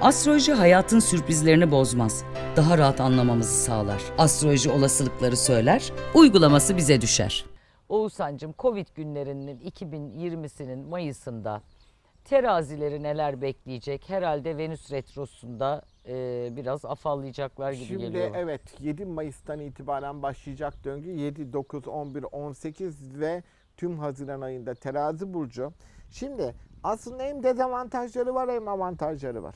Astroloji hayatın sürprizlerini bozmaz. Daha rahat anlamamızı sağlar. Astroloji olasılıkları söyler, uygulaması bize düşer. Oğuzhan'cığım Covid günlerinin 2020'sinin Mayıs'ında terazileri neler bekleyecek? Herhalde Venüs Retrosu'nda e, biraz afallayacaklar gibi Şimdi geliyor. evet 7 Mayıs'tan itibaren başlayacak döngü 7, 9, 11, 18 ve tüm Haziran ayında terazi burcu. Şimdi aslında hem dezavantajları var hem avantajları var.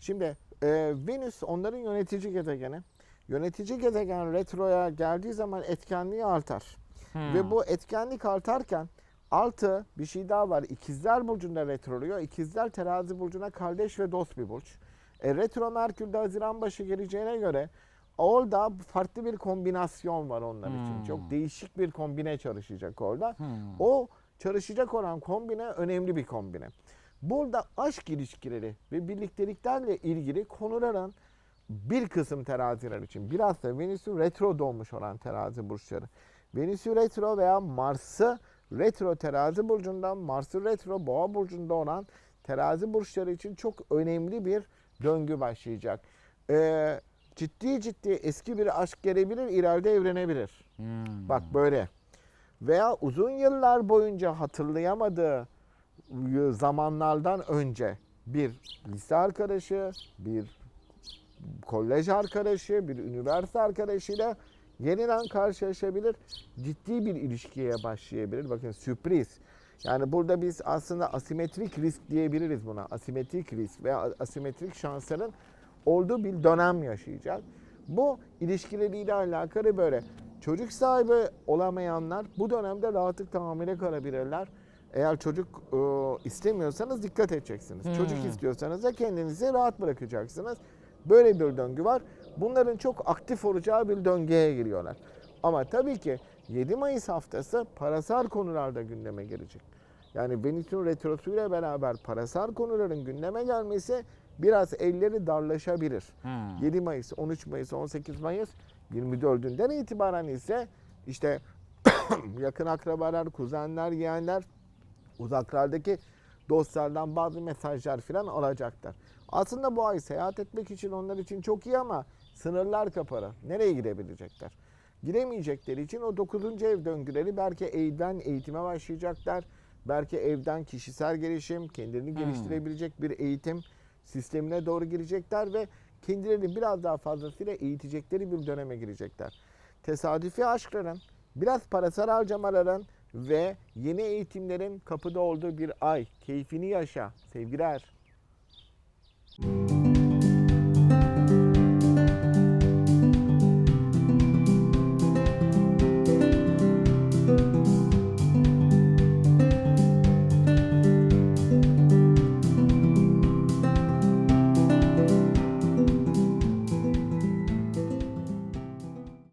Şimdi e, Venüs onların yönetici gezegeni. Yönetici gezegen retroya geldiği zaman etkenliği artar. Hmm. Ve bu etkenlik artarken altı bir şey daha var. İkizler Burcu'nda retroluyor. İkizler terazi burcuna kardeş ve dost bir burç. E, retro Merkür'de Haziran başı geleceğine göre orada farklı bir kombinasyon var onlar için. Hmm. Çok değişik bir kombine çalışacak orada. Hmm. O çalışacak olan kombine önemli bir kombine. Burada aşk ilişkileri ve birlikteliklerle ilgili konuların bir kısım teraziler için biraz da Venüs'ün retro doğmuş olan terazi burçları. Venüs'ü retro veya Mars'ı retro terazi burcundan Mars'ı retro boğa burcunda olan terazi burçları için çok önemli bir döngü başlayacak. Ee, ciddi ciddi eski bir aşk gelebilir, ileride evlenebilir. Hmm. Bak böyle. Veya uzun yıllar boyunca hatırlayamadığı zamanlardan önce bir lise arkadaşı, bir kolej arkadaşı, bir üniversite arkadaşıyla yeniden karşılaşabilir. Ciddi bir ilişkiye başlayabilir. Bakın sürpriz. Yani burada biz aslında asimetrik risk diyebiliriz buna. Asimetrik risk veya asimetrik şansların olduğu bir dönem yaşayacak. Bu ilişkileriyle alakalı böyle. Çocuk sahibi olamayanlar bu dönemde rahatlıkla hamile kalabilirler. Eğer çocuk e, istemiyorsanız dikkat edeceksiniz. Hmm. Çocuk istiyorsanız da kendinizi rahat bırakacaksınız. Böyle bir döngü var. Bunların çok aktif olacağı bir döngüye giriyorlar. Ama tabii ki 7 Mayıs haftası parasal konularda gündeme gelecek. Yani Venüs'ün retrosuyla beraber parasal konuların gündeme gelmesi biraz elleri darlaşabilir. Hmm. 7 Mayıs, 13 Mayıs, 18 Mayıs 24'ünden itibaren ise işte yakın akrabalar, kuzenler, yeğenler, uzaklardaki dostlardan bazı mesajlar falan alacaklar. Aslında bu ay seyahat etmek için onlar için çok iyi ama sınırlar kapalı. Nereye gidebilecekler? Giremeyecekleri için o 9. ev döngüleri belki evden eğitime başlayacaklar. Belki evden kişisel gelişim, kendini geliştirebilecek bir eğitim sistemine doğru girecekler ve kendilerini biraz daha fazlasıyla eğitecekleri bir döneme girecekler. Tesadüfi aşkların, biraz parasal harcamaların ve yeni eğitimlerin kapıda olduğu bir ay. Keyfini yaşa sevgiler.